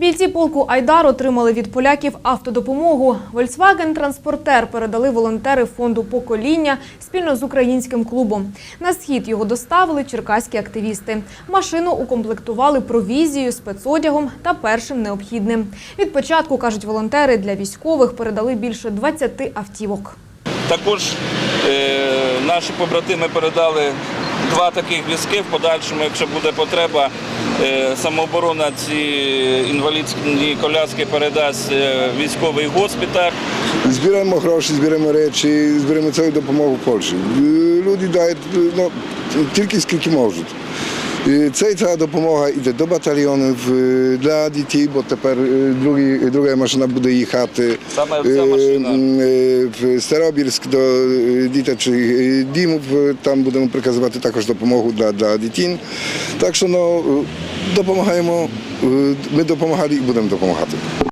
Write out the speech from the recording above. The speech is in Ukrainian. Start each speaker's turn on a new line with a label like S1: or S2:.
S1: Бійці полку Айдар отримали від поляків автодопомогу. Volkswagen транспортер передали волонтери фонду покоління спільно з українським клубом. На схід його доставили черкаські активісти. Машину укомплектували провізією, спецодягом та першим необхідним. Від початку кажуть волонтери для військових передали більше 20 автівок.
S2: Також е, наші побратими передали два таких візки. В подальшому, якщо буде потреба, е, самооборона ці інвалідські коляски передасть е, військовий госпіталь.
S3: Збираємо гроші, збираємо речі, збираємо цю допомогу Польщі. Е, Люди дають ну, тільки скільки можуть. І Ця, допомога йде до батальйонів для дітей, бо тепер е, другі, друга машина буде їхати
S2: Саме ця
S3: е,
S2: машина.
S3: е, в Старобільськ до дитячих е, дімів. Там будемо приказувати також допомогу для, для дітей. Так що ну, допомагаємо, ми допомагали і будемо допомагати.